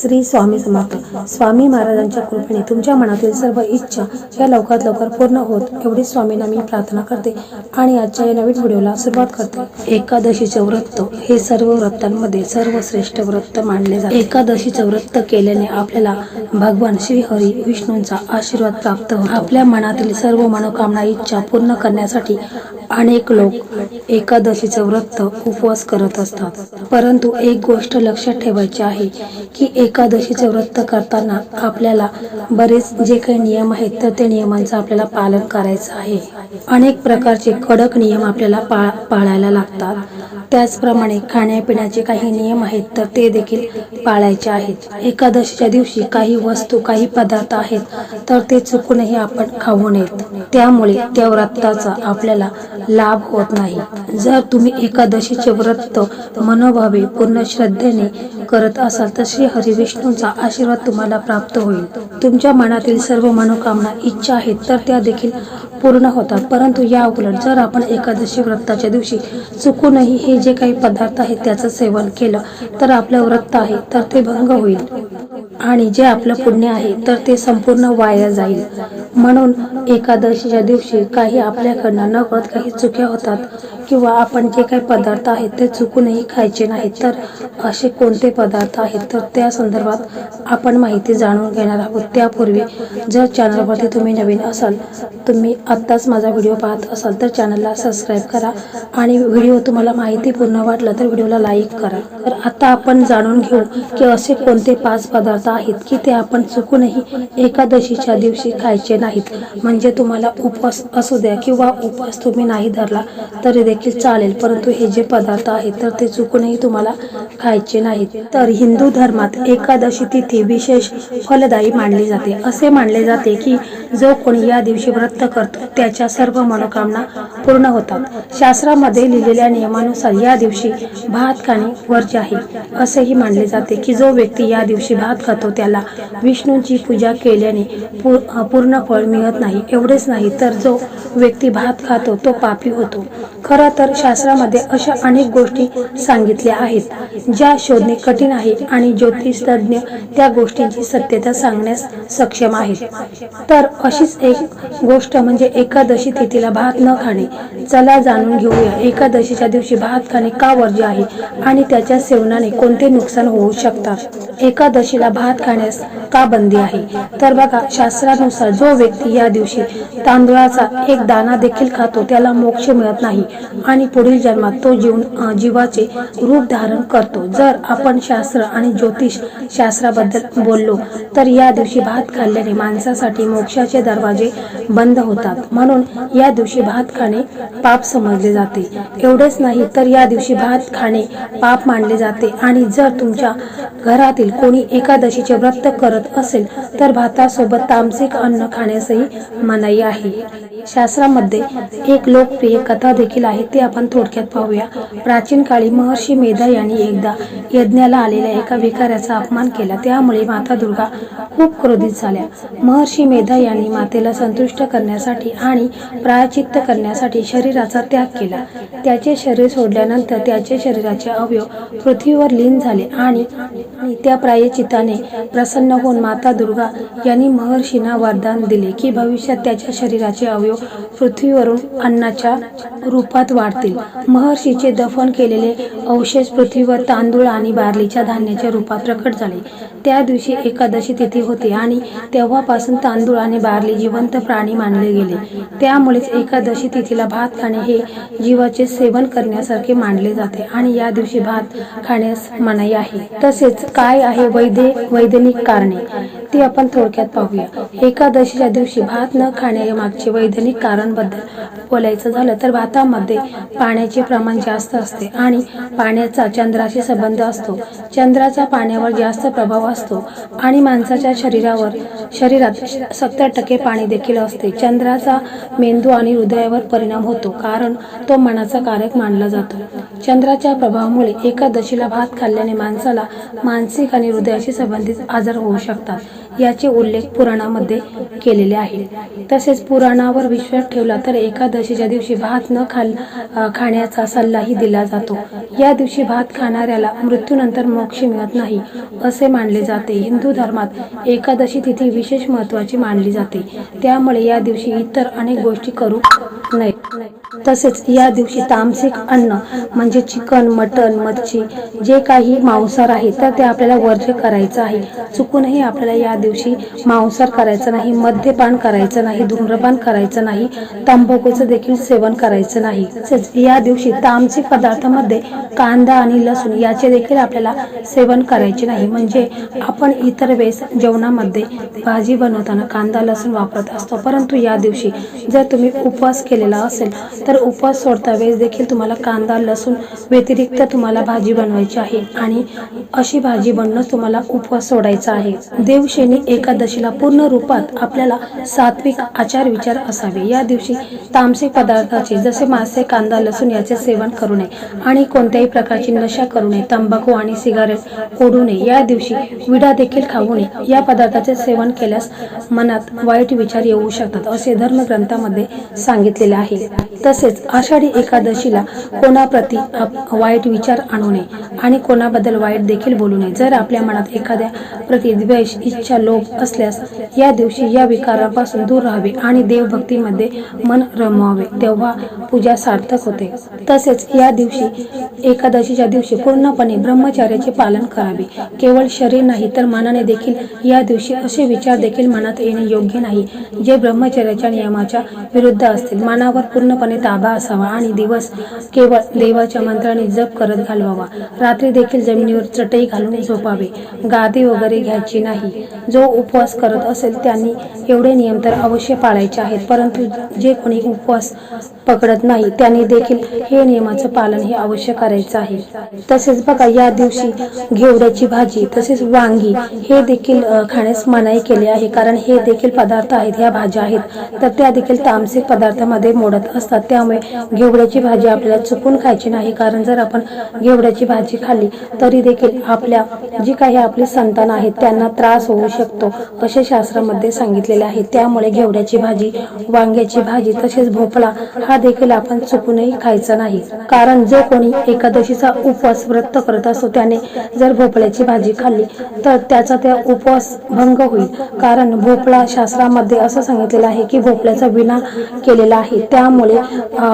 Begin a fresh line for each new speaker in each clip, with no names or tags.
श्री स्वामी समर्थ. स्वामी महाराजांच्या कृपेने तुमच्या मनातील सर्व इच्छा या लवकरात लवकर पूर्ण होत. एवढी स्वामींना मी प्रार्थना करते आणि आजच्या या नवीन व्हिडिओला सुरुवात करते. एकादशीचे व्रत हे सर्व व्रतांमध्ये सर्वश्रेष्ठ व्रत मानले जाते. एकादशीचे व्रत केल्याने आपल्याला भगवान श्री हरी विष्णूंचा आशीर्वाद प्राप्त होतो. आपल्या मनातील सर्व मनोकामना इच्छा पूर्ण करण्यासाठी अनेक लोक एकादशीचं व्रत उपवास करत असतात. परंतु एक गोष्ट लक्षात ठेवायची आहे की एकादशीचे व्रत करताना आपल्याला बरेच जे काही नियम आहेत तर ते नियमांचं आपल्याला पालन करायचं आहे. अनेक प्रकारचे कडक नियम आपल्याला पा पाळायला लागतात. त्याचप्रमाणे खाण्यापिण्याचे काही नियम आहेत तर ते देखील पाळायचे आहेत. एकादशीच्या दिवशी काही वस्तू काही पदार्थ आहेत तर ते चुकूनही आपण खाऊ नयेत. त्यामुळे त्या व्रताचा आपल्याला लाभ होत नाही. जर तुम्ही एकादशीचे व्रत मनोभावे पूर्ण श्रद्धेने करत असाल तर श्री हरिविष्णूंचा आशीर्वाद तुम्हाला प्राप्त होईल. तुमच्या मनातील सर्व मनोकामना इच्छा आहेत तर त्या देखील पूर्ण होतात. परंतु या उलट जर आपण एकादशी व्रताच्या दिवशी चुकूनही हे जे काही पदार्थ आहेत त्याचं सेवन केलं तर आपलं व्रत आहे तर ते भंग होईल. आणि जे आपलं पुण्य आहे तर ते संपूर्ण वाया जाईल. म्हणून एकादशीच्या दिवशी काही आपल्याकडनं नकळत काही चुक्या होतात किंवा आपण जे काही पदार्थ आहेत ते चुकूनही खायचे नाहीत. तर असे कोणते पदार्थ आहेत तर त्या संदर्भात आपण माहिती जाणून घेणार आहोत. त्यापूर्वी जर चॅनलवरती तुम्ही नवीन असाल तुम्ही आत्ताच माझा व्हिडिओ पाहत असाल तर चॅनलला सबस्क्राईब करा आणि व्हिडिओ तुम्हाला माहितीपूर्ण वाटलं तर व्हिडिओला लाईक करा. तर आता आपण जाणून घेऊ की असे कोणते पाच पदार्थ आहेत की ते आपण चुकूनही एकादशीच्या दिवशी खायचे नाहीत. म्हणजे तुम्हाला उपवास असू द्या किंवा उपवास तुम्ही नाही धरला तरी देखील चालेल. परंतु हे जे पदार्थ आहेत तर ते चुकूनही तुम्हाला खायचे नाहीत. तर हिंदू धर्मात एकादशी तिथी विशेष फलदायी मानली जाते. असे मानले जाते की जो कोणी या दिवशी व्रत करतो त्याच्या सर्व मनोकामना पूर्ण होतात. शास्त्रामध्ये लिहिलेल्या नियमानुसार या दिवशी भात खाणे वर्ज्य आहे. असेही मानले जाते की जो व्यक्ती या दिवशी भात खातो त्याला विष्णूंची पूजा केल्याने पूर्ण फळ मिळत नाही एवढेच नाही तर जो व्यक्ती भात खातो तो पापी होतो. खरं तर शास्त्रामध्ये अशा अनेक गोष्टी सांगितल्या आहेत ज्या शोधणे कठीण आहे आणि ज्योतिष तज्ज्ञ त्या गोष्टींची सत्यता सांगण्यास सक्षम आहेत. तर अशीच एक गोष्ट म्हणजे एकादशी तिथीला भात न खाणे. चला जाणून घेऊया एकादशीच्या दिवशी भात खाणे का वर्ज्य आहे आणि त्याच्या सेवनाने कोणते नुकसान होऊ शकतात? एकादशीला भात खाण्यास का बंदी आहे? तर बघा शास्त्रानुसार जो व्यक्ती या दिवशी तांदूळाचा एक दाना देखील खातो त्याला मोक्ष मिळत नाही आणि पुढील जन्मात तो जीवन जीवाचे रूप धारण करतो. जर आपण शास्त्र आणि ज्योतिष शास्त्राबद्दल बोललो तर या दिवशी भात खाल्ल्याने माणसासाठी मोक्षाचे दरवाजे बंद होतात. म्हणून या दिवशी भात खाणे पाप समजले जाते. एवढेच नाही तर या दिवशी भात खाणे पाप मानले जाते. आणि जर तुमच्या घरातील कोणी एकादशीचे व्रत करत असेल तर भातासोबत तामसिक अन्न खाण्यासही मनाई आहे. शास्त्रामध्ये एक लोकप्रिय कथा देखील आहे ती आपण थोडक्यात पाहूया. प्राचीन काळी महर्षी मेधा यांनी एकदा यज्ञाला आलेल्या एका भिकाऱ्याचा अपमान केला. त्यामुळे माता दुर्गा खूप क्रोधित झाल्या. महर्षी मेधा यांनी मातेला संतुष्ट करण्यासाठी आणि प्रायचित्त करण्यासाठी शरीराचा त्याग केला. त्याचे शरीर सोडल्यानंतर त्याचे शरीराचे अवयव पृथ्वीवर लीन झाले आणि त्या प्रायचिताने प्रसन्न होऊन माता दुर्गा यांनी महर्षींना वरदान दिले की भविष्यात त्याच्या शरीराचे अवयव पृथ्वीवरून अन्नाच्या रूपात वाढतील. महर्षीचे दफन केलेले अवशेष पृथ्वीवर तांदूळ आणि बार्लीच्या धान्याच्या रूपात प्रकट झाले. त्या दिवशी एकादशी तिथी होती आणि तेव्हापासून तांदूळ आणि बार्ली जिवंत प्राणी मानले गेले. त्यामुळेच एकादशी तिथीला भात खाणे हे जीवाचे सेवन करण्यासारखे मानले जाते आणि या दिवशी भात खाण्यास मनाई आहे. तसेच काय आहे वैद्य वैज्ञानिक कारणे? ती आपण थोडक्यात पाहूया. एकादशीच्या दिवशी भात न खाण्यामागचे वैज्ञानिक कारण बद्दल बोलायचं झालं तर भातामध्ये पाण्याचे प्रमाण जास्त असते आणि पाण्याचा चंद्राशी संबंध असतो. चंद्राचा पाण्यावर जास्त प्रभाव असतो आणि माणसाच्या शरीरावर शरीरात सत्तर टक्के पाणी देखील असते. चंद्राचा मेंदू आणि हृदयावर परिणाम होतो कारण तो मनाचा कारक मानला जातो. चंद्राच्या प्रभावामुळे एकादशीला भात खाल्ल्याने माणसाला मानसिक आणि हृदयाशी संबंधित आजार होऊ शकतात याचे उल्लेख पुराणामध्ये केलेले आहे. तसेच पुराणावर विश्वास ठेवला तर एकादशीच्या दिवशी भात न खाल खाण्याचा सल्लाही दिला जातो. या दिवशी भात खाणाऱ्याला मृत्यूनंतर मोक्ष मिळत नाही असे मानले जाते. हिंदू धर्मात एकादशी तिथी विशेष महत्त्वाची मानली जाते. त्यामुळे या दिवशी इतर अनेक गोष्टी करू नये. तसेच या दिवशी तामसिक अन्न म्हणजे चिकन मटन मच्छी जे काही मांसाहार आहे तर ते आपल्याला वर्ज्य करायचं आहे. चुकूनही आपल्याला या दिवशी मांसाहार करायचं नाही मद्यपान करायचं नाही धूम्रपान करायचं नाही तंबाखूचं देखील सेवन करायचं नाही. तसेच या दिवशी तामसिक पदार्थामध्ये कांदा आणि लसूण याचे देखील आपल्याला सेवन करायचे नाही. म्हणजे आपण इतर वेळेस जेवणामध्ये भाजी बनवताना कांदा लसूण वापरत असतो. परंतु या दिवशी जर तुम्ही उपवास केलेला असेल तर उपवास सोडता वेळेस देखील तुम्हाला कांदा लसूण व्यतिरिक्त तुम्हाला भाजी बनवायची आहे आणि अशी भाजी बनवूनच तुम्हाला उपवास सोडायचा आहे. देवशेनी एकादशीला पूर्ण रूपात आपल्याला सात्विक आचार विचार असावे. या दिवशी तामसिक पदार्थाचे जसे मासे कांदा लसूण याचे सेवन करू नये आणि कोणत्याही प्रकारची नशा करू नये. तंबाखू आणि सिगारेट ओढू नये. या दिवशी विडा देखील खाऊ नये या पदार्थाचे सेवन केल्यास मनात वाईट विचार येऊ शकतात असे धर्मग्रंथामध्ये सांगितलेले आहे. तसेच आषाढी एकादशीला कोणाप्रती आप- वाईट विचार आणू नये आणि कोणाबद्दल वाईट देखील बोलू नये. जर आपल्या मनात एखाद्या प्रति द्वेष इच्छा लोभ असल्यास या दिवशी या विकारापासून दूर राहावे आणि देवभक्तीमध्ये मन रमवावे तेव्हा पूजा सार्थक होते. तसेच या दिवशी एकादशीच्या दिवशी पूर्णपणे ब्रह्मचार्याचे पालन करावे. केवळ शरीर नाही तर मनाने देखील या दिवशी असे विचार देखील मनात येणे योग्य नाही. जे ब्रह्मचर्याच्या नियमाच्या विरुद्ध असतील मनावर पूर्णपणे ताबा असावा आणि दिवस केवळ देवाच्या मंत्राने जप करत घालवावा. रात्री देखील जमिनीवर चटई घालून झोपावे. गादी वगैरे घ्यायची नाही. जो उपवास करत असेल त्यांनी एवढे नियम तर अवश्य पाळायचे आहेत परंतु जे कोणी उपवास पकडत नाही त्यांनी देखील हे नियमाचं पालन हे अवश्य करायचं आहे. तसेच बघा या दिवशी घेवड्याची भाजी तसेच वांगी. हे देखील खाण्यास मनाई केली आहे कारण हे देखील पदार्थ आहेत ह्या भाज्या आहेत. तर त्या देखील तामसिक पदार्थामध्ये मोडत असतात. त्यामुळे घेवड्याची भाजी आपल्याला चुकून खायची नाही कारण जर आपण घेवड्याची भाजी खाल्ली तरी देखील आपल्या जी काही आपली संतान आहेत त्यांना त्रास होऊ शकतो असे शास्त्रामध्ये सांगितलेले आहे. त्यामुळे घेवड्याची भाजी वांग्याची भाजी तसेच भोपळा हा देखील आपण चुकूनही खायचा नाही. कारण जो कोणी एकादशीचा उपवास व्रत करत असतो त्याने जर भोपळ्याची भाजी खाल्ली तर त्याचा त्या उपवास भंग होईल. कारण भोपळा शास्त्रामध्ये असं सांगितलेलं आहे की भोपळ्याचा विना केलेला आहे. त्यामुळे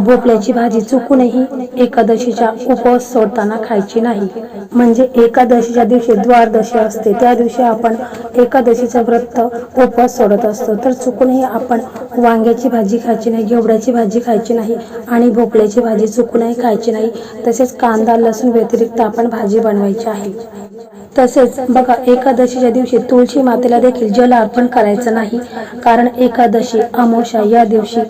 भोपळ्याची भाजी चुकूनही एकादशीच्या उपवास सोडताना खायची नाही. म्हणजे एकादशीच्या दिवशी द्वारदशी असते. त्या दिवशी आपण एकादशीचं व्रत उपवास सोडत असतो. तर चुकूनही आपण वांग्याची भाजी खायची नाही घेवड्याची भाजी खायची नाही आणि भोपळ्याची भाजी चुकूनही खायची नाही. तसेच कांदा लसूण व्यतिरिक्त आपण भाजी बनवायची आहे. तसेच बघा एकादशीच्या दिवशी तुळशी मातेला देखील जल अर्पण करायचं नाही. कारण एकादशी अमोशा या दिवशी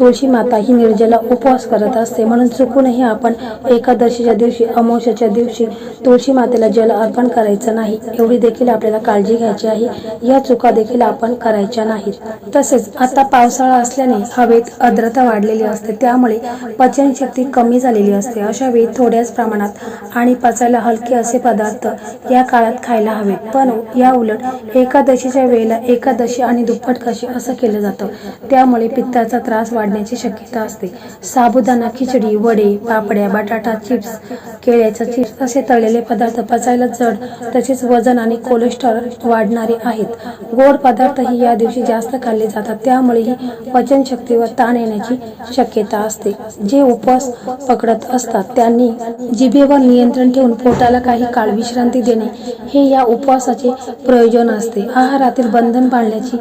तुळशी माता ही निर्जला उपवास करत असते. म्हणून चुकूनही आपण एकादशीच्या दिवशी अमोशाच्या दिवशी तुळशी मातेला जल अर्पण करायचं नाही. एवढी देखील आपल्याला काळजी घ्यायची आहे. या चुका देखील आपण करायच्या नाहीत. तसेच आता पावसाळा असल्याने हवेत आर्द्रता वाढलेली असते. त्यामुळे पचनशक्ती कमी झालेली असते. अशा वेळी थोड्याच प्रमाणात आणि पचायला हलके असे पदार्थ या काळात खायला हवेत पण या उलट एकादशीच्या वेळेला एकादशी आणि दुप्पट कशी असं केलं जातं. त्यामुळे पित्ताचा त्रास वाढण्याची शक्यता असते. साबुदाणा खिचडी वडे पापड्या बटाटा चिप्स केळ्याचा चिप्स असे तळलेले पदार्थ पचायला जड तसेच वजन आणि कोलेस्ट्रॉल वाढणारे आहेत. गोड पदार्थही या दिवशी जास्त खाल्ले जातात. त्यामुळेही पचनशक्तीवर ताण येण्याची शक्यता असते. जे उपवास पकडत असतात त्यांनी जिभेवर नियंत्रण ठेवून पोटाला काही काळ विश्रांती देणे हे या उपवासाचे प्रयोजन असते. आहारातील बंधन पाळण्याची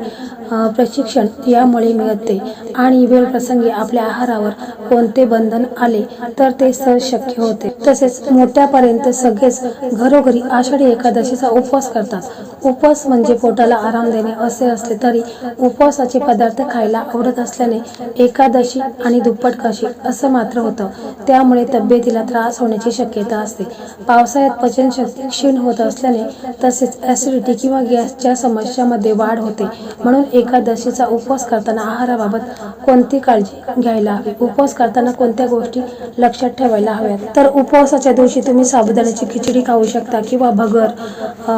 प्रशिक्षण यामुळे मिळते आणि वेळ प्रसंगी आपल्या आहारावर कोणते बंधन आले तर ते सहज शक्य होते. तसेच मोठ्यापर्यंत सगळेच घरोघरी आषाढी एकादशीचा उपवास करतात. उपवास म्हणजे पोटाला आराम देणे असे असले तरी उपवासाचे पदार्थ खायला आवडत असल्याने एकादशी आणि दुप्पट कशी असं मात्र होतं. त्यामुळे तब्येतीला त्रास होण्याची शक्यता असते. पावसाळ्यात पचनशक्ती क्षीण होत असल्याने तसेच ॲसिडिटी किंवा गॅसच्या समस्यामध्ये वाढ होते. म्हणून एकादशीचा उपवास करताना आहाराबाबत कोणती काळजी घ्यायला हवी? उपवास करताना कोणत्या गोष्टी लक्षात ठेवायला हव्यात? तर उपवासाच्या दिवशी तुम्ही साबुदाण्याची खिचडी खाऊ शकता किंवा भगर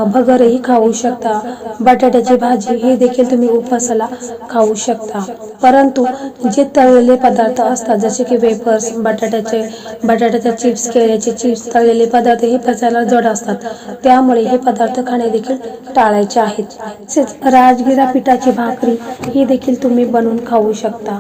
भगरही खाऊ शकता. बटाट्याची भाजी हे देखील तुम्ही उपवासाला खाऊ शकता. परंतु जे तळलेले पदार्थ असतात जसे की वेफर्स बटाट्याचे बटाट्याचे चिप्स केळ्याचे चिप्स तळलेले पदार्थ हे पचायला जड असतात. त्यामुळे हे पदार्थ खाणे देखील टाळायचे आहेत. तसेच राजगिरा पिठाची भाकरी ही देखील तुम्ही बनवून खाऊ शकता.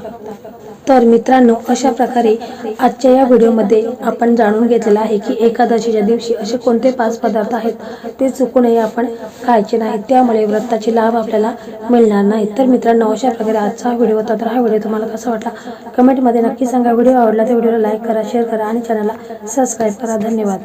तर मित्रांनो अशा प्रकारे आजच्या या व्हिडिओमध्ये आपण जाणून घेतलेलं आहे की एकादशीच्या दिवशी असे कोणते पाच पदार्थ आहेत ते चुकूनही आपण खायचे नाहीत. त्यामुळे व्रताचे लाभ आपल्याला मिळणार नाहीत. तर मित्रांनो अशा प्रकारे आजचा हा व्हिडिओ होता तर हा व्हिडिओ तुम्हाला कसा वाटला? कमेंटमध्ये नक्की सांगा. व्हिडिओ आवडला तर व्हिडिओला लाईक करा शेअर करा आणि चॅनलला सबस्क्राईब करा. धन्यवाद.